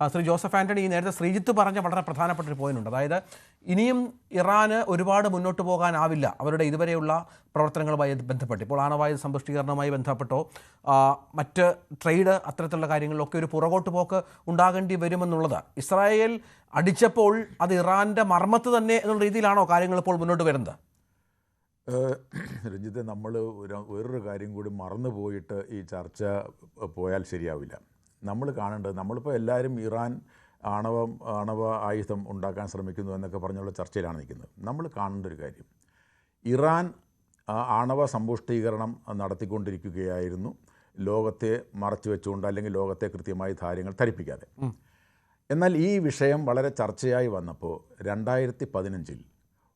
ആ, ശ്രീ ജോസഫ് ആന്റണി നേരത്തെ ശ്രീജിത്ത് പറഞ്ഞ വളരെ പ്രധാനപ്പെട്ട ഒരു പോയിന്റ് ഉണ്ട്. അതായത് ഇനിയും ഇറാന് ഒരുപാട് മുന്നോട്ട് പോകാനാവില്ല. അവരുടെ ഇതുവരെയുള്ള പ്രവർത്തനങ്ങളുമായി ബന്ധപ്പെട്ട്. ഇപ്പോൾ ആണവായു സമ്പുഷ്ടീകരണവുമായി ബന്ധപ്പെട്ടോ മറ്റ് ട്രേഡ് അത്തരത്തിലുള്ള കാര്യങ്ങളിലൊക്കെ ഒരു പുറകോട്ട് പോക്ക് ഉണ്ടാകേണ്ടി വരുമെന്നുള്ളത്. ഇസ്രായേൽ അടിച്ചപ്പോൾ അത് ഇറാന്റെ മർമ്മത്ത് തന്നെ എന്നുള്ള രീതിയിലാണോ കാര്യങ്ങൾ ഇപ്പോൾ മുന്നോട്ട് വരുന്നത്? രഞ്ജിത്ത് നമ്മൾ ഒരു വേറൊരു കാര്യം കൂടി മറന്നു പോയിട്ട് ഈ ചർച്ച പോയാൽ ശരിയാവില്ല. നമ്മൾ കാണേണ്ടത് നമ്മളിപ്പോൾ എല്ലാവരും ഇറാൻ ആണവം ആണവ ആയുധം ഉണ്ടാക്കാൻ ശ്രമിക്കുന്നു എന്നൊക്കെ പറഞ്ഞുള്ള ചർച്ചയിലാണ് നിൽക്കുന്നത്. നമ്മൾ കാണേണ്ട ഒരു കാര്യം ഇറാൻ ആണവ സമ്പുഷ്ടീകരണം നടത്തിക്കൊണ്ടിരിക്കുകയായിരുന്നു. ലോകത്തെ മറച്ചു വെച്ചുകൊണ്ട് അല്ലെങ്കിൽ ലോകത്തെ കൃത്യമായി കാര്യങ്ങൾ ധരിപ്പിക്കാതെ. എന്നാൽ ഈ വിഷയം വളരെ ചർച്ചയായി വന്നപ്പോൾ രണ്ടായിരത്തി പതിനഞ്ചിൽ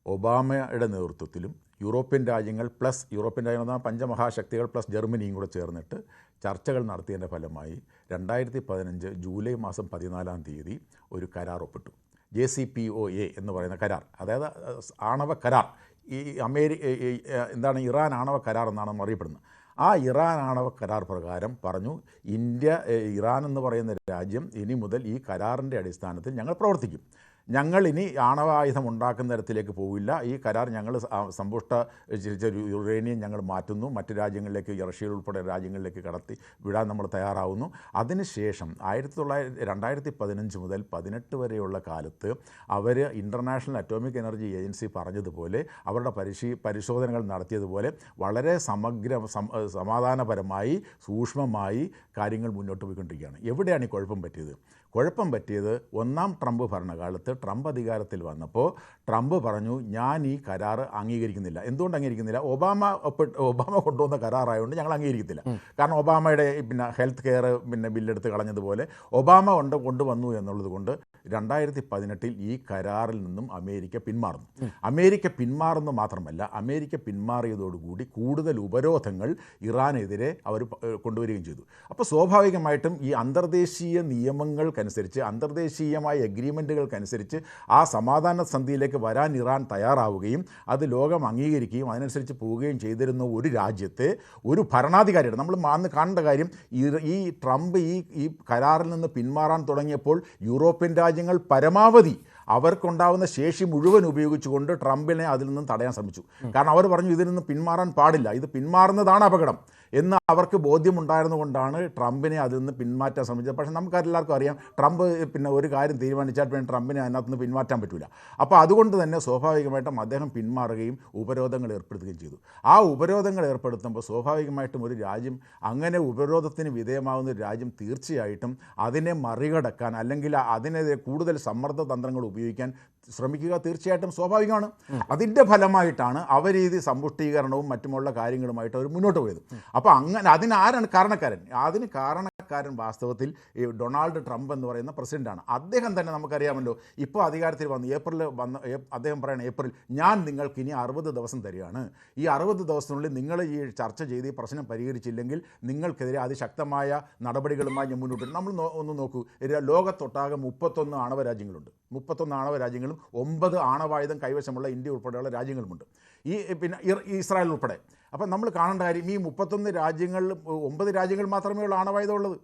ഒബാമയുടെ നേതൃത്വത്തിലും യൂറോപ്യൻ രാജ്യങ്ങൾ പ്ലസ് യൂറോപ്യൻ രാജ്യങ്ങൾ എന്ന പഞ്ചമഹാശക്തികൾ പ്ലസ് ജർമ്മനിയും കൂടെ ചേർന്നിട്ട് ചർച്ചകൾ നടത്തിയതിന്റെ ഫലമായി രണ്ടായിരത്തി പതിനഞ്ച് ജൂലൈ മാസം പതിനാലാം തീയതി ഒരു കരാർ ഒപ്പിട്ടു J C P O A എന്ന് പറയുന്ന കരാർ. അതായത് ആണവ കരാർ. ഈ അമേരി എന്താണ് ഇറാൻ ആണവ കരാർ എന്നാണ് അറിയപ്പെടുന്നത് ആ ഇറാൻ ആണവ കരാർ പ്രകാരം പറഞ്ഞു ഇന്ത്യ ഇറാൻ എന്ന് പറയുന്ന രാജ്യം ഇനി മുതൽ ഈ കരാറിന്റെ അടിസ്ഥാനത്തിൽ ഞങ്ങൾ പ്രവർത്തിക്കും. ഞങ്ങൾ ഇനി ആണവായുധം ഉണ്ടാക്കുന്ന തരത്തിലേക്ക് പോവില്ല. ഈ കരാർ ഞങ്ങൾ സമ്പുഷ്ട യുറേനിയം ഞങ്ങൾ മാറ്റുന്നു. മറ്റ് രാജ്യങ്ങളിലേക്ക് റഷ്യ ഉൾപ്പെടെ രാജ്യങ്ങളിലേക്ക് കടത്തി വിടാൻ നമ്മൾ തയ്യാറാവുന്നു. അതിനുശേഷം ആയിരത്തി തൊള്ളായിരത്തി രണ്ടായിരത്തി പതിനഞ്ച് മുതൽ പതിനെട്ട് വരെയുള്ള കാലത്ത് അവർ ഇന്റർനാഷണൽ അറ്റോമിക് എനർജി ഏജൻസി പറഞ്ഞതുപോലെ അവരുടെ പരിശീ പരിശോധനകൾ നടത്തിയതുപോലെ വളരെ സമഗ്ര സമാധാനപരമായി സൂക്ഷ്മമായി കാര്യങ്ങൾ മുന്നോട്ട് പോയിക്കൊണ്ടിരിക്കുകയാണ്. എവിടെയാണ് ഈ കുഴപ്പം പറ്റിയത്? കുഴപ്പം പറ്റിയത് ഒന്നാം ട്രംപ് ഭരണകാലത്ത് ട്രംപ് അധികാരത്തിൽ വന്നപ്പോൾ ട്രംപ് പറഞ്ഞു ഞാൻ ഈ കരാർ അംഗീകരിക്കുന്നില്ല. എന്തുകൊണ്ട് അംഗീകരിക്കുന്നില്ല? ഒബാമ ഒബാമ കൊണ്ടുവന്ന കരാറായതുകൊണ്ട് ഞങ്ങൾ അംഗീകരിക്കത്തില്ല. കാരണം ഒബാമയുടെ പിന്നെ ഹെൽത്ത് കെയർ പിന്നെ ബില്ലെടുത്ത് കളഞ്ഞതുപോലെ ഒബാമ കൊണ്ട് കൊണ്ടുവന്നു എന്നുള്ളത് കൊണ്ട് രണ്ടായിരത്തി പതിനെട്ടിൽ ഈ കരാറിൽ നിന്നും അമേരിക്ക പിന്മാറുന്നു. അമേരിക്ക പിന്മാറുന്നു മാത്രമല്ല അമേരിക്ക പിന്മാറിയതോടുകൂടി കൂടുതൽ ഉപരോധങ്ങൾ ഇറാനെതിരെ അവർ കൊണ്ടുവരികയും ചെയ്തു. അപ്പോൾ സ്വാഭാവികമായിട്ടും ഈ അന്തർദേശീയ നിയമങ്ങൾക്കനുസരിച്ച് അന്തർദേശീയമായ എഗ്രിമെന്റുകൾക്കനുസരിച്ച് ആ സമാധാന സന്ധിയിലേക്ക് വരാൻ ഇറാൻ തയ്യാറാവുകയും അത് ലോകം അംഗീകരിക്കുകയും അതിനനുസരിച്ച് പോവുകയും ചെയ്തിരുന്ന ഒരു രാജ്യത്തെ ഒരു ഭരണാധികാരിയുടെ നമ്മൾ അന്ന് കാണേണ്ട കാര്യം ഈ- ട്രംപ് ഈ ഈ കരാറിൽ നിന്ന് പിന്മാറാൻ തുടങ്ങിയപ്പോൾ യൂറോപ്യൻ രാജ്യങ്ങൾ പരമാവധി അവർക്കുണ്ടാവുന്ന ശേഷി മുഴുവൻ ഉപയോഗിച്ചുകൊണ്ട് ട്രംപിനെ അതിൽ നിന്നും തടയാൻ ശ്രമിച്ചു. കാരണം അവർ പറഞ്ഞു ഇതിൽ നിന്ന് പിന്മാറാൻ പാടില്ല. ഇത് പിന്മാറുന്നതാണ് അപകടം. എന്ന് അവർക്ക് ബോധ്യമുണ്ടായിരുന്നുകൊണ്ടാണ് ട്രംപിനെ അതിൽ നിന്ന് പിന്മാറ്റാൻ ശ്രമിച്ചത്. പക്ഷേ നമുക്കെല്ലാവർക്കും അറിയാം ട്രംപ് പിന്നെ ഒരു കാര്യം തീരുമാനിച്ചാൽ പിന്നെ ട്രംപിനെ അതിനകത്ത് നിന്ന് പിന്മാറ്റാൻ പറ്റില്ല അപ്പോൾ അതുകൊണ്ട് തന്നെ സ്വാഭാവികമായിട്ടും അദ്ദേഹം പിന്മാറുകയും ഉപരോധങ്ങൾ ഏർപ്പെടുത്തുകയും ചെയ്തു. ആ ഉപരോധങ്ങൾ ഏർപ്പെടുത്തുമ്പോൾ സ്വാഭാവികമായിട്ടും ഒരു രാജ്യം അങ്ങനെ ഉപരോധത്തിന് വിധേയമാകുന്ന ഒരു രാജ്യം തീർച്ചയായിട്ടും അതിനെ മറികടക്കാൻ അല്ലെങ്കിൽ അതിനെതിരെ കൂടുതൽ സമ്മർദ്ദ തന്ത്രങ്ങൾ ഉപയോഗിക്കാൻ ശ്രമിക്കുക തീർച്ചയായിട്ടും സ്വാഭാവികമാണ്. അതിന്റെ ഫലമായിട്ടാണ് അവർ ഈ സമ്പുഷ്ടീകരണവും മറ്റുമുള്ള കാര്യങ്ങളുമായിട്ട് അവർ മുന്നോട്ട് പോയത്. അപ്പോൾ അങ്ങനെ അതിന് ആരാണ് കാരണക്കാരൻ? അതിന് കാരണക്കാരൻ വാസ്തവത്തിൽ ഈ ഡൊണാൾഡ് ട്രംപ് എന്ന് പറയുന്ന പ്രസിഡന്റാണ് അദ്ദേഹം തന്നെ നമുക്കറിയാമല്ലോ ഇപ്പോൾ അധികാരത്തിൽ വന്ന് ഏപ്രിൽ വന്ന് അദ്ദേഹം പറയുന്ന ഏപ്രിൽ ഞാൻ നിങ്ങൾക്ക് ഇനി അറുപത് ദിവസം തരികയാണ്. ഈ അറുപത് ദിവസത്തിനുള്ളിൽ നിങ്ങൾ ഈ ചർച്ച ചെയ്ത് ഈ പ്രശ്നം പരിഹരിച്ചില്ലെങ്കിൽ നിങ്ങൾക്കെതിരെ അതിശക്തമായ നടപടികളുമായി ഞാൻ മുന്നോട്ട്. നമ്മൾ ഒന്ന് നോക്കൂ ലോകത്തൊട്ടാകെ മുപ്പത്തൊന്ന് ആണവ രാജ്യങ്ങളുണ്ട്. മുപ്പത്തൊന്ന് ആണവ രാജ്യങ്ങളും ഒമ്പത് ആണവായുധം കൈവശമുള്ള ഇന്ത്യ ഉൾപ്പെടെയുള്ള രാജ്യങ്ങളുമുണ്ട്. ഈ പിന്നെ ഇസ്രായേൽ ഉൾപ്പെടെ. അപ്പം നമ്മൾ കാണേണ്ട കാര്യം ഈ മുപ്പത്തൊന്ന് രാജ്യങ്ങളിൽ ഒമ്പത് രാജ്യങ്ങൾ മാത്രമേ ഉള്ളൂ ആണവായുധം ഉള്ളത്.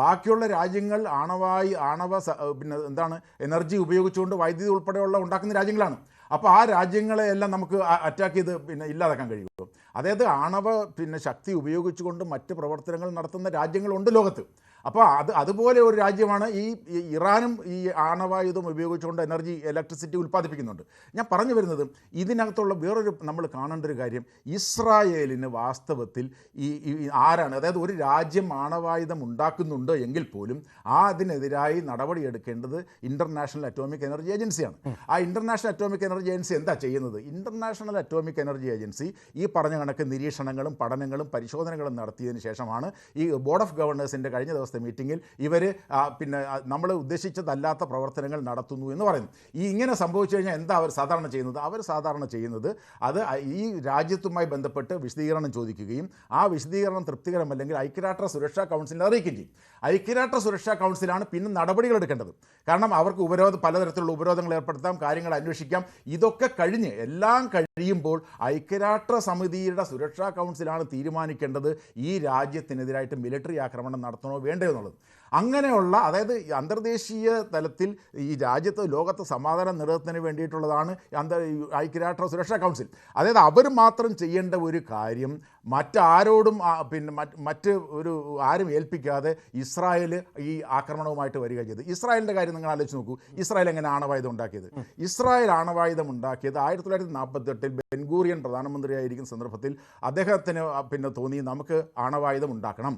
ബാക്കിയുള്ള രാജ്യങ്ങൾ ആണവായി ആണവ പിന്നെ എന്താണ് എനർജി ഉപയോഗിച്ചുകൊണ്ട് വൈദ്യുതി ഉൾപ്പെടെയുള്ള ഉണ്ടാക്കുന്ന രാജ്യങ്ങളാണ്. അപ്പോൾ ആ രാജ്യങ്ങളെ എല്ലാം നമുക്ക് അറ്റാക്ക് ചെയ്ത് പിന്നെ ഇല്ലാതാക്കാൻ കഴിയുള്ളൂ അതായത് ആണവ പിന്നെ ശക്തി ഉപയോഗിച്ചുകൊണ്ട് മറ്റ് പ്രവർത്തനങ്ങൾ നടത്തുന്ന രാജ്യങ്ങളുണ്ട് ലോകത്ത്. അപ്പോൾ അത് അതുപോലെ ഒരു രാജ്യമാണ് ഈ ഇറാനും ഈ ആണവായുധം ഉപയോഗിച്ചുകൊണ്ട് എനർജി ഇലക്ട്രിസിറ്റി ഉൽപ്പാദിപ്പിക്കുന്നുണ്ട്. ഞാൻ പറഞ്ഞു വരുന്നത് ഇതിനകത്തുള്ള വേറൊരു നമ്മൾ കാണേണ്ട ഒരു കാര്യം ഇസ്രായേലിന് വാസ്തവത്തിൽ ഈ ആരാണ് അതായത് ഒരു രാജ്യം ആണവായുധം ഉണ്ടാക്കുന്നുണ്ട് എങ്കിൽ പോലും ആ അതിനെതിരായി നടപടിയെടുക്കേണ്ടത് ഇന്റർനാഷണൽ അറ്റോമിക് എനർജി ഏജൻസിയാണ് ആ ഇന്റർനാഷണൽ അറ്റോമിക് എനർജി ഏജൻസി എന്താ ചെയ്യുന്നത്? ഇന്റർനാഷണൽ അറ്റോമിക് എനർജി ഏജൻസി ഈ പറഞ്ഞ കണക്ക് നിരീക്ഷണങ്ങളും പഠനങ്ങളും പരിശോധനകളും നടത്തിയതിന് ശേഷമാണ് ഈ ബോർഡ് ഓഫ് ഗവർണേഴ്സിന്റെ കഴിഞ്ഞ ദിവസത്തെ മീറ്റിങ്ങിൽ ഇവർ പിന്നെ നമ്മൾ ഉദ്ദേശിച്ചതല്ലാത്ത പ്രവർത്തനങ്ങൾ നടത്തുന്നു എന്ന് പറയുന്നു. ഈ ഇങ്ങനെ സംഭവിച്ചു കഴിഞ്ഞാൽ എന്താ അവർ സാധാരണ ചെയ്യുന്നത്? അവർ സാധാരണ ചെയ്യുന്നത് അത് ഈ രാജ്യത്തുമായി ബന്ധപ്പെട്ട് വിശദീകരണം ചോദിക്കുകയും ആ വിശദീകരണം തൃപ്തികരമല്ലെങ്കിൽ ഐക്യരാഷ്ട്ര സുരക്ഷാ കൗൺസിലിനെ അറിയിക്കുകയും ചെയ്യും. ഐക്യരാഷ്ട്ര സുരക്ഷാ കൗൺസിലാണ് പിന്നെ നടപടികൾ എടുക്കേണ്ടത്. കാരണം അവർക്ക് ഉപരോധ പലതരത്തിലുള്ള ഉപരോധങ്ങൾ ഏർപ്പെടുത്താം കാര്യങ്ങൾ അന്വേഷിക്കാം. ഇതൊക്കെ കഴിഞ്ഞ് എല്ലാം കഴിയുമ്പോൾ ഐക്യരാഷ്ട്ര സമിതിയുടെ സുരക്ഷാ കൗൺസിലാണ് തീരുമാനിക്കേണ്ടത് ഈ രാജ്യത്തിനെതിരായിട്ട് മിലിറ്ററി ആക്രമണം നടത്തണോ വേണ്ടയോ എന്നുള്ളത്. അങ്ങനെയുള്ള അതായത് അന്തർദേശീയ തലത്തിൽ ഈ രാജ്യത്ത് ലോകത്ത് സമാധാനം നിലനിർത്തുന്നതിന് വേണ്ടിയിട്ടുള്ളതാണ് അന്തർ ഐക്യരാഷ്ട്ര സുരക്ഷാ കൗൺസിൽ. അതായത് അവർ മാത്രം ചെയ്യേണ്ട ഒരു കാര്യം മറ്റാരോടും പിന്നെ മറ്റ് മറ്റ് ഒരു ആരും ഏൽപ്പിക്കാതെ ഇസ്രായേൽ ഈ ആക്രമണവുമായിട്ട് വരിക ചെയ്ത്. ഇസ്രായേലിന്റെ കാര്യം നിങ്ങൾ ആലോചിച്ച് നോക്കൂ. ഇസ്രായേൽ എങ്ങനെ ആണവായുധം ഉണ്ടാക്കിയത്? ഇസ്രായേൽ ആണവായുധം ഉണ്ടാക്കിയത് ആയിരത്തി തൊള്ളായിരത്തി നാൽപ്പത്തെട്ടിൽ ബെൻഗൂറിയൻ പ്രധാനമന്ത്രിയായിരിക്കുന്ന സന്ദർഭത്തിൽ അദ്ദേഹത്തിന് പിന്നെ തോന്നി നമുക്ക് ആണവായുധം ഉണ്ടാക്കണം.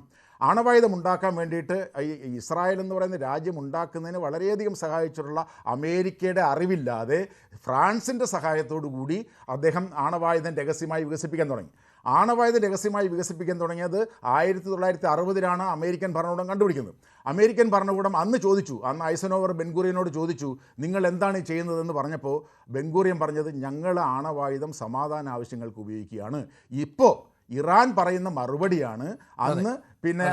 ആണവായുധം ഉണ്ടാക്കാൻ വേണ്ടിയിട്ട് ഈ ഇസ്രായേൽ എന്ന് പറയുന്ന രാജ്യം ഉണ്ടാക്കുന്നതിന് വളരെയധികം സഹായിച്ചിട്ടുള്ള അമേരിക്കയുടെ അറിവില്ലാതെ ഫ്രാൻസിന്റെ സഹായത്തോടു കൂടി അദ്ദേഹം ആണവായുധം രഹസ്യമായി വികസിപ്പിക്കാൻ തുടങ്ങി. ആണവായുധം രഹസ്യമായി വികസിപ്പിക്കാൻ തുടങ്ങിയത് ആയിരത്തി തൊള്ളായിരത്തി അറുപതിലാണ് അമേരിക്കൻ ഭരണകൂടം കണ്ടുപിടിക്കുന്നത്. അമേരിക്കൻ ഭരണകൂടം അന്ന് ചോദിച്ചു അന്ന് ഐസനോവർ ബെൻഗൂറിയനോട് ചോദിച്ചു നിങ്ങൾ എന്താണ് ചെയ്യുന്നതെന്ന് പറഞ്ഞപ്പോൾ ബെൻഗൂറിയൻ പറഞ്ഞത് ഞങ്ങൾ ആണവായുധം സമാധാന ആവശ്യങ്ങൾക്ക് ഉപയോഗിക്കുകയാണ്. ഇപ്പോൾ ഇറാൻ പറയുന്ന മറുപടിയാണ് അന്ന് പിന്നെ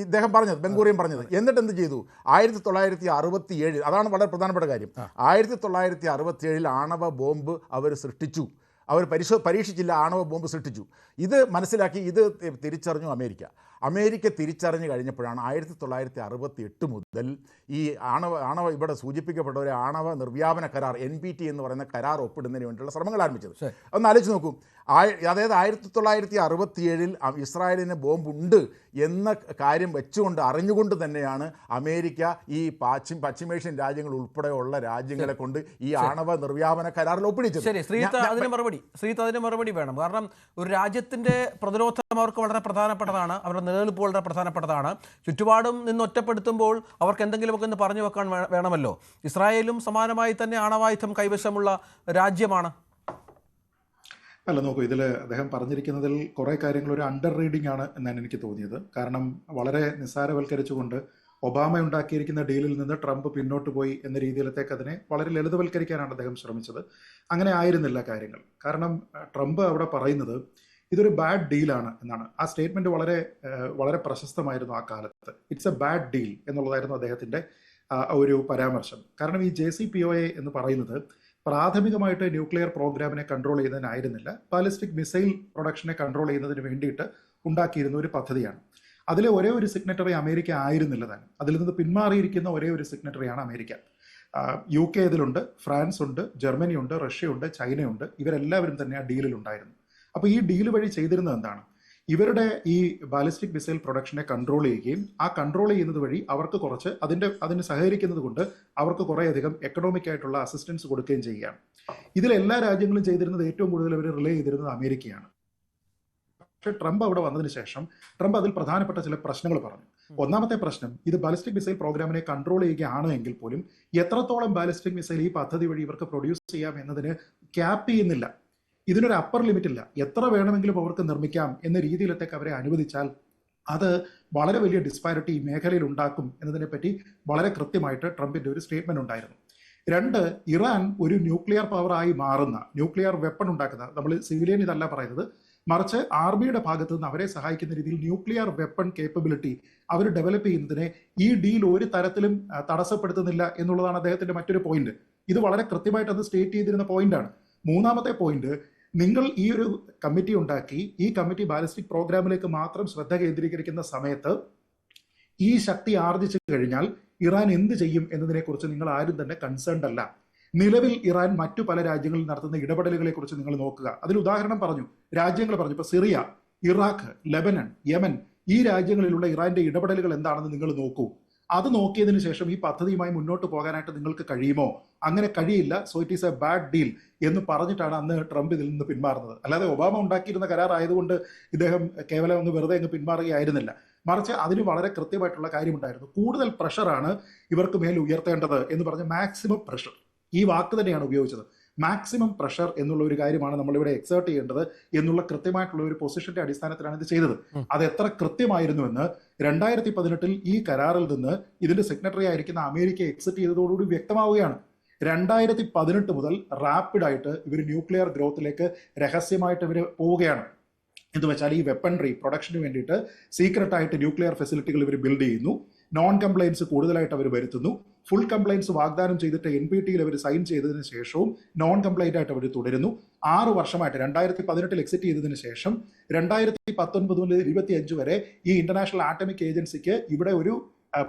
ഇദ്ദേഹം പറഞ്ഞത് ബംഗൂറിയും പറഞ്ഞത് എന്നിട്ട് എന്ത് ചെയ്തു ആയിരത്തി തൊള്ളായിരത്തി അറുപത്തി ഏഴ് അതാണ് വളരെ പ്രധാനപ്പെട്ട കാര്യം. ആയിരത്തി തൊള്ളായിരത്തി അറുപത്തി ഏഴിൽ ആണവ ബോംബ് അവർ സൃഷ്ടിച്ചു. അവർ പരിശോ പരീക്ഷിച്ചില്ല ആണവ ബോംബ് സൃഷ്ടിച്ചു. ഇത് മനസ്സിലാക്കി ഇത് തിരിച്ചറിഞ്ഞു അമേരിക്ക. അമേരിക്ക തിരിച്ചറിഞ്ഞു കഴിഞ്ഞപ്പോഴാണ് ആയിരത്തി തൊള്ളായിരത്തി അറുപത്തി എട്ട് മുതൽ ഈ ആണവ ആണവ ഇവിടെ സൂചിപ്പിക്കപ്പെട്ട ഒരു ആണവ നിർവ്യാപന കരാർ എൻ പി ടി എന്ന് പറയുന്ന കരാർ ഒപ്പിടുന്നതിന് വേണ്ടിയുള്ള ശ്രമങ്ങൾ ആരംഭിച്ചത്. ഒന്ന് ആലോചിച്ച് നോക്കൂ. ആ അതായത് ആയിരത്തി തൊള്ളായിരത്തി അറുപത്തിയേഴിൽ ഇസ്രായേലിന് ബോംബുണ്ട് എന്ന കാര്യം വെച്ചുകൊണ്ട് അറിഞ്ഞുകൊണ്ട് തന്നെയാണ് അമേരിക്ക ഈ പാശ്ചി പശ്ചിമേഷ്യൻ രാജ്യങ്ങൾ ഉൾപ്പെടെയുള്ള രാജ്യങ്ങളെ കൊണ്ട് ഈ ആണവ നിർവ്യാപന കരാറിൽ ഒപ്പിടിച്ചത്. ശരി ശ്രീത്ത് അതിന് മറുപടി ശ്രീത്ത് അതിന് മറുപടി വേണം. കാരണം ഒരു രാജ്യത്തിന്റെ പ്രതിരോധം അവർക്ക് വളരെ പ്രധാനപ്പെട്ടതാണ്. അവരുടെ നിലനിൽപ്പ് വളരെ പ്രധാനപ്പെട്ടതാണ്. ചുറ്റുപാടും നിന്ന് ഒറ്റപ്പെടുത്തുമ്പോൾ അവർക്ക് എന്തെങ്കിലുമൊക്കെ ഒന്ന് പറഞ്ഞു വെക്കാൻ വേണമല്ലോ. ഇസ്രായേലും സമാനമായി തന്നെ ആണവായുധം കൈവശമുള്ള രാജ്യമാണ്. അല്ല നോക്കൂ ഇതിൽ അദ്ദേഹം പറഞ്ഞിരിക്കുന്നതിൽ കുറേ കാര്യങ്ങൾ ഒരു അണ്ടർ റീഡിംഗ് ആണ് എന്നാണ് എനിക്ക് തോന്നിയത്. കാരണം വളരെ നിസ്സാരവൽക്കരിച്ചുകൊണ്ട് ഒബാമ ഉണ്ടാക്കിയിരിക്കുന്ന ഡീലിൽ നിന്ന് ട്രംപ് പിന്നോട്ട് പോയി എന്ന രീതിയിലത്തേക്ക് അതിനെ വളരെ ലളിതവൽക്കരിക്കാനാണ് അദ്ദേഹം ശ്രമിച്ചത്. അങ്ങനെ ആയിരുന്നില്ല കാര്യങ്ങൾ. കാരണം ട്രംപ് അവിടെ പറയുന്നത് ഇതൊരു ബാഡ് ഡീലാണ് എന്നാണ്. ആ സ്റ്റേറ്റ്മെന്റ് വളരെ വളരെ പ്രശസ്തമായിരുന്നു ആ കാലത്ത്. ഇറ്റ്സ് എ ബാഡ് ഡീൽ എന്നുള്ളതായിരുന്നു അദ്ദേഹത്തിന്റെ ഒരു പരാമർശം. കാരണം ഈ J C P O A എന്ന് പറയുന്നത് പ്രാഥമികമായിട്ട് ന്യൂക്ലിയർ പ്രോഗ്രാമിനെ കൺട്രോൾ ചെയ്യുന്നതിനായിരുന്നില്ല. ബാലിസ്റ്റിക് മിസൈൽ പ്രൊഡക്ഷനെ കൺട്രോൾ ചെയ്യുന്നതിന് വേണ്ടിയിട്ട് ഉണ്ടാക്കിയിരുന്ന ഒരു പദ്ധതിയാണ്. അതിലെ ഒരേ ഒരു സിഗ്നറ്ററി അമേരിക്ക ആയിരുന്നില്ല താനും. അതിൽ നിന്ന് പിന്മാറിയിരിക്കുന്ന ഒരേ ഒരു സിഗ്നറ്ററിയാണ് അമേരിക്ക. യു കെ ഇതിലുണ്ട് ഫ്രാൻസ് ഉണ്ട് ജർമ്മനി ഉണ്ട് റഷ്യ ഉണ്ട് ചൈനയുണ്ട്. ഇവരെല്ലാവരും തന്നെ ആ ഡീലിൽ ഉണ്ടായിരുന്നു. അപ്പോൾ ഈ ഡീൽ വഴി ചെയ്തിരുന്നത് എന്താണ്? ഇവരുടെ ഈ ബാലിസ്റ്റിക് മിസൈൽ പ്രൊഡക്ഷനെ കൺട്രോൾ ചെയ്യുകയും ആ കൺട്രോൾ ചെയ്യുന്നത് വഴി അവർക്ക് കുറച്ച് അതിന്റെ അതിന് സഹകരിക്കുന്നത് കൊണ്ട് അവർക്ക് കുറേയധികം എക്കണോമിക് ആയിട്ടുള്ള അസിസ്റ്റൻസ് കൊടുക്കുകയും ചെയ്യുകയാണ്. ഇതിൽ എല്ലാ രാജ്യങ്ങളും ചെയ്തിരുന്നത് ഏറ്റവും കൂടുതൽ അവർ റിലേ ചെയ്തിരുന്നത് അമേരിക്കയാണ്. പക്ഷേ ട്രംപ് അവിടെ വന്നതിന് ശേഷം ട്രംപ് അതിൽ പ്രധാനപ്പെട്ട ചില പ്രശ്നങ്ങൾ പറഞ്ഞു. ഒന്നാമത്തെ പ്രശ്നം ഇത് ബാലിസ്റ്റിക് മിസൈൽ പ്രോഗ്രാമിനെ കൺട്രോൾ ചെയ്യുകയാണ് എങ്കിൽ പോലും എത്രത്തോളം ബാലിസ്റ്റിക് മിസൈൽ ഈ പദ്ധതി വഴി ഇവർക്ക് പ്രൊഡ്യൂസ് ചെയ്യാം എന്നതിന് ക്യാപ്പ് ചെയ്യുന്നില്ല. ഇതിനൊരു അപ്പർ ലിമിറ്റ് ഇല്ല. എത്ര വേണമെങ്കിലും അവർക്ക് നിർമ്മിക്കാം എന്ന രീതിയിലത്തേക്ക് അവരെ അനുവദിച്ചാൽ അത് വളരെ വലിയ ഡിസ്പാരിറ്റി മേഖലയിൽ ഉണ്ടാക്കും എന്നതിനെപ്പറ്റി വളരെ കൃത്യമായിട്ട് ട്രംപിന്റെ ഒരു സ്റ്റേറ്റ്മെന്റ് ഉണ്ടായിരുന്നു. രണ്ട് ഇറാൻ ഒരു ന്യൂക്ലിയർ പവറായി മാറുന്ന ന്യൂക്ലിയർ വെപ്പൺ ഉണ്ടാക്കുന്ന നമ്മൾ സിവിലിയൻ ഇതല്ല പറയുന്നത് മറിച്ച് ആർമിയുടെ ഭാഗത്ത് നിന്ന് അവരെ സഹായിക്കുന്ന രീതിയിൽ ന്യൂക്ലിയർ വെപ്പൺ കേപ്പബിലിറ്റി അവർ ഡെവലപ്പ് ചെയ്യുന്നതിനെ ഈ ഡീൽ ഒരു തരത്തിലും തടസ്സപ്പെടുത്തുന്നില്ല എന്നുള്ളതാണ് അദ്ദേഹത്തിന്റെ മറ്റൊരു പോയിന്റ് ഇത് വളരെ കൃത്യമായിട്ട് അത് സ്റ്റേറ്റ് ചെയ്തിരുന്ന പോയിന്റാണ് മൂന്നാമത്തെ പോയിന്റ് നിങ്ങൾ ഈ ഒരു കമ്മിറ്റി ഉണ്ടാക്കി ഈ കമ്മിറ്റി ബാലിസ്റ്റിക് പ്രോഗ്രാമിലേക്ക് മാത്രം ശ്രദ്ധ കേന്ദ്രീകരിക്കുന്ന സമയത്ത് ഈ ശക്തി ആർജിച്ചു കഴിഞ്ഞാൽ ഇറാൻ എന്ത് ചെയ്യും എന്നതിനെക്കുറിച്ച് നിങ്ങൾ ആരും തന്നെ കൺസേൺഡ് അല്ല. നിലവിൽ ഇറാൻ മറ്റു പല രാജ്യങ്ങളിൽ നടത്തുന്ന ഇടപെടലുകളെ കുറിച്ച് നിങ്ങൾ നോക്കുക. അതിൽ ഉദാഹരണം പറഞ്ഞു. രാജ്യങ്ങൾ പറഞ്ഞു. ഇപ്പൊ സിറിയ ഇറാഖ് ലെബനൻ യമൻ ഈ രാജ്യങ്ങളിലുള്ള ഇറാന്റെ ഇടപെടലുകൾ എന്താണെന്ന് നിങ്ങൾ നോക്കൂ. അത് നോക്കിയതിന് ശേഷം ഈ പദ്ധതിയുമായി മുന്നോട്ട് പോകാനായിട്ട് നിങ്ങൾക്ക് കഴിയുമോ? അങ്ങനെ കഴിയില്ല. So it is a bad deal എന്ന് പറഞ്ഞിട്ടാണ് അന്ന് ട്രംപ് ഇതിൽ നിന്ന് പിന്മാറുന്നത്. അല്ലാതെ ഒബാമ ഉണ്ടാക്കിയിരുന്ന കരാർ ആയതുകൊണ്ട് ഇദ്ദേഹം കേവലം ഒന്ന് വെറുതെ അങ്ങ് പിന്മാറുകയായിരുന്നില്ല. മറിച്ച് അതിന് വളരെ കൃത്യമായിട്ടുള്ള കാര്യമുണ്ടായിരുന്നു. കൂടുതൽ പ്രഷറാണ് ഇവർക്ക് മേൽ ഉയർത്തേണ്ടത് എന്ന് പറഞ്ഞ് മാക്സിമം പ്രഷർ ഈ വാക്ക് തന്നെയാണ് ഉപയോഗിച്ചത്. മാക്സിമം പ്രഷർ എന്നുള്ള ഒരു കാര്യമാണ് നമ്മളിവിടെ എക്സേർട്ട് ചെയ്യേണ്ടത് എന്നുള്ള കൃത്യമായിട്ടുള്ള ഒരു പൊസിഷന്റെ അടിസ്ഥാനത്തിലാണ് ഇത് ചെയ്തത്. അത് എത്ര കൃത്യമായിരുന്നുവെന്ന് രണ്ടായിരത്തി പതിനെട്ടിൽ ഈ കരാറിൽ നിന്ന് ഇതിന്റെ സെക്രട്ടറി ആയിരിക്കുന്ന അമേരിക്ക എക്സിറ്റ് ചെയ്തതോടുകൂടി വ്യക്തമാവുകയാണ്. രണ്ടായിരത്തി പതിനെട്ട് മുതൽ റാപ്പിഡായിട്ട് ഇവർ ന്യൂക്ലിയർ ഗ്രോത്തിലേക്ക് രഹസ്യമായിട്ട് ഇവർ പോവുകയാണ്. എന്ന് വെച്ചാൽ ഈ വെപ്പൺറി പ്രൊഡക്ഷന് വേണ്ടിയിട്ട് സീക്രട്ടായിട്ട് ന്യൂക്ലിയർ ഫെസിലിറ്റികൾ ഇവർ ബിൽഡ് ചെയ്യുന്നു. നോൺ കംപ്ലയൻസ് കൂടുതലായിട്ട് അവർ വരുത്തുന്നു. ഫുൾ കംപ്ലയൻസ് വാഗ്ദാനം ചെയ്തിട്ട് എൻ പി ടിയിൽ അവർ സൈൻ ചെയ്തതിന് ശേഷവും നോൺ കംപ്ലൈന്റ് ആയിട്ട് അവർ തുടരുന്നു. ആറ് വർഷമായിട്ട് രണ്ടായിരത്തി പതിനെട്ടിൽ എക്സിറ്റ് ചെയ്തതിന് ശേഷം രണ്ടായിരത്തി പത്തൊൻപത് മുതൽ ഇരുപത്തി അഞ്ച് വരെ ഈ ഇന്റർനാഷണൽ ആറ്റമിക് ഏജൻസിക്ക് ഇവിടെ ഒരു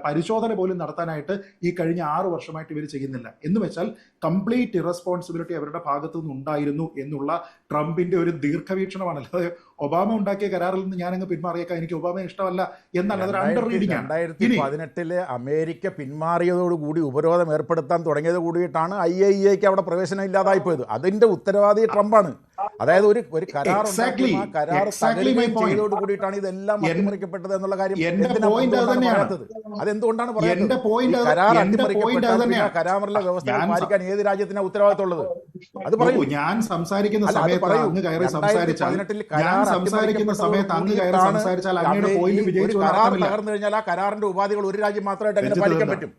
പരിശോധന പോലും നടത്താനായിട്ട് ഈ കഴിഞ്ഞ ആറ് വർഷമായിട്ട് ഇവർ ചെയ്യുന്നില്ല. എന്ന് വെച്ചാൽ കംപ്ലീറ്റ് ഇറസ്പോൺസിബിലിറ്റി അവരുടെ ഭാഗത്തു നിന്ന് ഉണ്ടായിരുന്നു എന്നുള്ള ട്രംപിന്റെ ഒരു ദീർഘവീക്ഷണമാണ്. അല്ലാതെ ഒബാമ ഉണ്ടാക്കിയ കരാറിൽ നിന്ന് ഞാനങ്ങ് പിന്മാറിയേക്കാം. എനിക്ക് ഒബാമ ഇഷ്ടമല്ല എന്നല്ല അതൊരു അണ്ടർ റീഡിംഗ് ആണ്. രണ്ടായിരത്തി പതിനെട്ടിൽ അമേരിക്ക പിന്മാറിയതോടുകൂടി ഉപരോധം ഏർപ്പെടുത്താൻ തുടങ്ങിയത് കൂടിയിട്ടാണ് ഐ ഐ എക്ക് അവിടെ പ്രവേശനം ഇല്ലാതായി പോയത്. അതിന്റെ ഉത്തരവാദി ട്രംപാണ്. അതായത് ഒരു ഒരു കരാർ. ആ കരാർ കൂടിയിട്ടാണ് ഇതെല്ലാം അട്ടിമറിക്കപ്പെട്ടത് എന്നുള്ള കാര്യം അതെന്തുകൊണ്ടാണ് ഈ കരാർ. കരാറിലെ വ്യവസ്ഥ പാലിക്കാൻ ഏത് രാജ്യത്തിനാ ഉത്തരവാദിത്തമുള്ളത്? അത് പറയൂ. ഞാൻ സംസാരിക്കുന്ന സമയത്ത്. അങ്ങ് കയറി സംസാരിച്ചാൽ ഞാൻ സംസാരിക്കുന്ന സമയത്ത് അങ്ങ് കയറി സംസാരിച്ചാൽ അങ്ങയുടെ പോയിന്റ് വിജയിച്ചു കരാർ തകർന്നു കഴിഞ്ഞാൽ ആ കരാറിന്റെ ഉപാധികൾ ഒരു രാജ്യം മാത്രമായിട്ട് അങ്ങനെ പാലിക്കാൻ പറ്റും.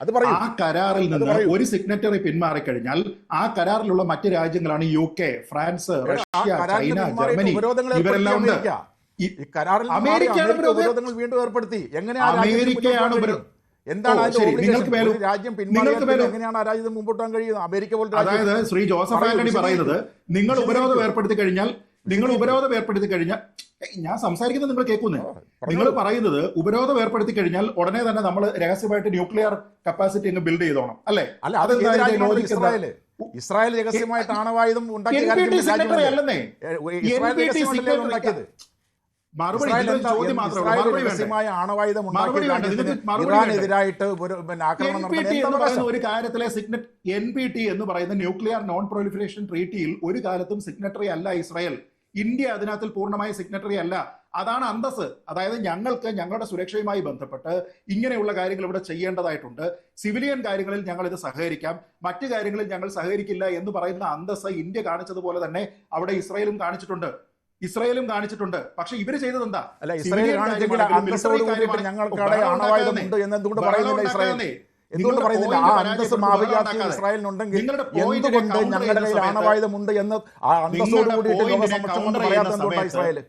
അത് പറയും ആ കരാറിൽ നിന്ന്. ഒരു സിഗ്നറ്ററി പിന്മാറിക്കഴിഞ്ഞാൽ ആ കരാറിലുള്ള മറ്റ് രാജ്യങ്ങളാണ് U K France Russia China Germany ഇവരെല്ലാം ഉണ്ട് അമേരിക്കയാണ് വീണ്ടും ഏർപ്പെടുത്തി എങ്ങനെയാണ് അമേരിക്കയാണ്? എന്താണ്? നിങ്ങൾക്ക് മേലും- രാജ്യം പിന്മാറിയാൽ എങ്ങനെയാണ് ആ രാജ്യത്തിന് മുമ്പോട്ട് കഴിയുന്നത് അമേരിക്ക അതായത് ശ്രീ ജോസഫ് ആന്റണി പറയുന്നത് നിങ്ങൾ ഉപരോധം. ഏർപ്പെടുത്തി കഴിഞ്ഞാൽ നിങ്ങൾ ഉപരോധം ഏർപ്പെടുത്തി കഴിഞ്ഞാൽ ഞാൻ സംസാരിക്കുന്നത് നിങ്ങൾ കേൾക്കുന്നേ. നിങ്ങൾ പറയുന്നത് ഉപരോധം ഏർപ്പെടുത്തി കഴിഞ്ഞാൽ ഉടനെ തന്നെ നമ്മൾ രഹസ്യമായിട്ട് ന്യൂക്ലിയർ കപ്പാസിറ്റി അങ്ങ് ബിൽഡ് ചെയ്തോണം. അല്ലേ? അത്? ഇസ്രായേൽ. ഇസ്രായേൽ രഹസ്യമായിട്ട് ആണവായുധം ഇസ്രായേൽ ഉണ്ടാക്കിയത്? ഇസ്രായേൽ ഇറാനെതിരായിട്ട് ഒരു കാര്യത്തിലെ സിഗ്നറ്റ് എൻ പി ടി എന്ന് പറയുന്ന ന്യൂക്ലിയർ നോൺ പ്രൊലിഫറേഷൻ ട്രീറ്റിയിൽ ഒരു കാലത്തും സിഗ്നറ്ററി അല്ല ഇസ്രായേൽ. ഇന്ത്യ അതിനകത്തിൽ പൂർണമായ സിഗ്നറ്ററി അല്ല. അതാണ് അന്തസ് അതായത് ഞങ്ങൾക്ക് ഞങ്ങളുടെ സുരക്ഷയുമായി ബന്ധപ്പെട്ട് ഇങ്ങനെയുള്ള കാര്യങ്ങൾ ഇവിടെ ചെയ്യേണ്ടതായിട്ടുണ്ട്. സിവിലിയൻ കാര്യങ്ങളിൽ ഞങ്ങൾ ഇത് സഹകരിക്കാം. മറ്റു കാര്യങ്ങളിൽ ഞങ്ങൾ സഹകരിക്കില്ല എന്ന് പറയുന്ന അന്തസ് ഇന്ത്യ കാണിച്ചതുപോലെ തന്നെ അവിടെ ഇസ്രായേലും കാണിച്ചിട്ടുണ്ട്. ഇസ്രായേലും കാണിച്ചിട്ടുണ്ട്. പക്ഷെ ഇവർ ചെയ്തത് എന്താ. ഞങ്ങൾക്ക് എന്തുകൊണ്ട് പറയുന്നില്ല ആ അന്തസ് മാവികാത്തി ഇസ്രായേലിനുണ്ടെങ്കിൽ എന്തുകൊണ്ട് ഞങ്ങളുടെ കയ്യിൽ ആണവായുധമുണ്ട് എന്ന് ആ അന്തസ്സോട് കൂടിയിട്ട് ലോക പറയാത്ത എന്തുകൊണ്ടാണ് ഇസ്രായേൽ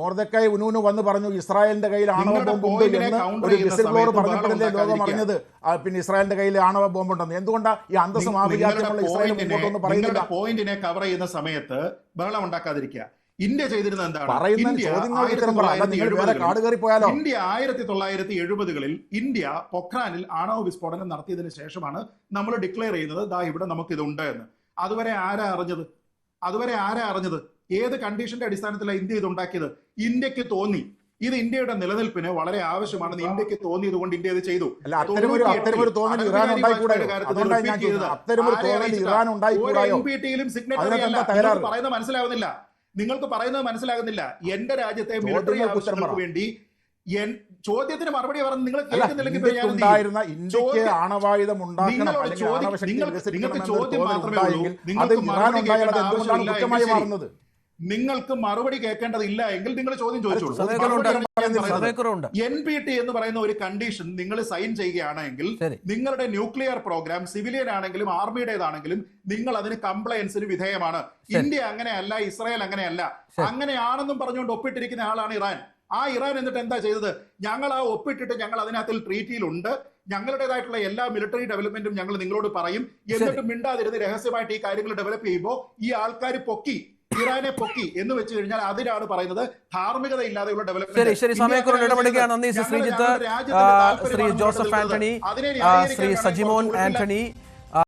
മൊർദക്കായ് ഉനൂനു വന്ന്. പറഞ്ഞു ഇസ്രായേലിന്റെ കയ്യിൽ ആണവ ബോംബ് ബോംബുണ്ട് എന്ന് ഒരു ചെയ്യുന്ന വിസിൽ ബ്ലോർ പറഞ്ഞപ്പോഴല്ലേ ലോകം. അറിഞ്ഞത് പിന്നെ ഇസ്രായേലിന്റെ കയ്യിൽ ആണവ ബോംബുണ്ടെന്ന്. എന്തുകൊണ്ടാണ് ഈ അന്തസ് നിങ്ങളുടെ മാവികാത്യമുള്ള ഇസ്രായേൽ പോയിന്റിനെ പറയുന്നില്ല? പോയിന്റിനെ കവർ ചെയ്യുന്ന സമയത്ത് ബഹളം ഉണ്ടാക്കാതിരിക്കുക. ഇന്ത്യ ചെയ്തിരുന്ന എന്താണ്? പറയുന്ന ഇന്ത്യ ആയിരത്തി തൊള്ളായിരത്തി എഴുപതുകളിൽ ഇന്ത്യ പൊഖ്രാനിൽ ആണവ വിസ്ഫോടനം നടത്തിയതിനു ശേഷമാണ് നമ്മൾ ഡിക്ലെയർ ചെയ്യുന്നത് ദാ ഇവിടെ നമുക്ക് ഇതുണ്ട് എന്ന്. അതുവരെ ആരാ അറിഞ്ഞത്? അതുവരെ ആരാ അറിഞ്ഞത്? ഏത് കണ്ടീഷന്റെ അടിസ്ഥാനത്തിലാണ് ഇന്ത്യ ഇത് ഉണ്ടാക്കിയത്? ഇന്ത്യയ്ക്ക് തോന്നി. ഇത് ഇന്ത്യയുടെ നിലനിൽപ്പിന് വളരെ ആവശ്യമാണ്. ഇന്ത്യയ്ക്ക് തോന്നിയത് കൊണ്ട് ഇന്ത്യ ഇത് ചെയ്തു? പറയുന്നത് മനസ്സിലാവുന്നില്ല. നിങ്ങൾക്ക് പറയുന്നത് മനസ്സിലാകുന്നില്ല. എന്റെ രാജ്യത്തെ മിലിറ്ററി ആവശ്യങ്ങൾക്ക് വേണ്ടി ചോദ്യത്തിന് മറുപടി പറഞ്ഞ് നിങ്ങൾ കേൾക്കുന്നില്ലെങ്കിൽ ആണവായുധം ഉണ്ടാക്കണം നിങ്ങൾക്ക് ചോദ്യം മാത്രമേ ഉള്ളൂ. നിങ്ങൾക്ക് മറുപടി കേൾക്കേണ്ട ആവശ്യമില്ല. നിങ്ങൾക്ക് മറുപടി കേൾക്കേണ്ടതില്ല എങ്കിൽ നിങ്ങൾ ചോദ്യം ചോദിച്ചോളൂ. എൻ പി ടി എന്ന് പറയുന്ന ഒരു കണ്ടീഷൻ നിങ്ങൾ സൈൻ ചെയ്യുകയാണെങ്കിൽ നിങ്ങളുടെ ന്യൂക്ലിയർ പ്രോഗ്രാം സിവിലിയൻ ആണെങ്കിലും ആർമിയുടേതാണെങ്കിലും നിങ്ങൾ അതിന് കംപ്ലയൻസിന് വിധേയമാണ്. ഇന്ത്യ അങ്ങനെയല്ല ഇസ്രായേൽ അങ്ങനെയല്ല. അങ്ങനെയാണെന്നും പറഞ്ഞുകൊണ്ട് ഒപ്പിട്ടിരിക്കുന്ന ആളാണ് ഇറാൻ. ആ ഇറാൻ എന്നിട്ട് എന്താ ചെയ്തത്? ഞങ്ങൾ ആ ഒപ്പിട്ടിട്ട് ഞങ്ങൾ അതിനകത്തിൽ ട്രീറ്റിയിലുണ്ട് ഞങ്ങളുടേതായിട്ടുള്ള എല്ലാ മിലിറ്ററി ഡെവലപ്മെന്റും ഞങ്ങൾ നിങ്ങളോട് പറയും. എന്നിട്ട് മിണ്ടാതിരുന്ന് രഹസ്യമായിട്ട് ഈ കാര്യങ്ങൾ ഡെവലപ്പ് ചെയ്യുമ്പോൾ ഈ ആൾക്കാർ പൊക്കി. ഇറാനെ പൊക്കി എന്ന് വെച്ച് കഴിഞ്ഞാൽ അതിനാണ് പറയുന്നത് ധാർമ്മികത ഇല്ലാതെയുള്ള ഡെവലപ്മെന്റ് ശരി. സമയക്കുറവ് ഇടപെടുകയാണ്. നന്ദി ശ്രീജിത്ത്. ശ്രീ ജോസഫ് ആന്റണി ശ്രീ സജിമോൻ ആന്റണി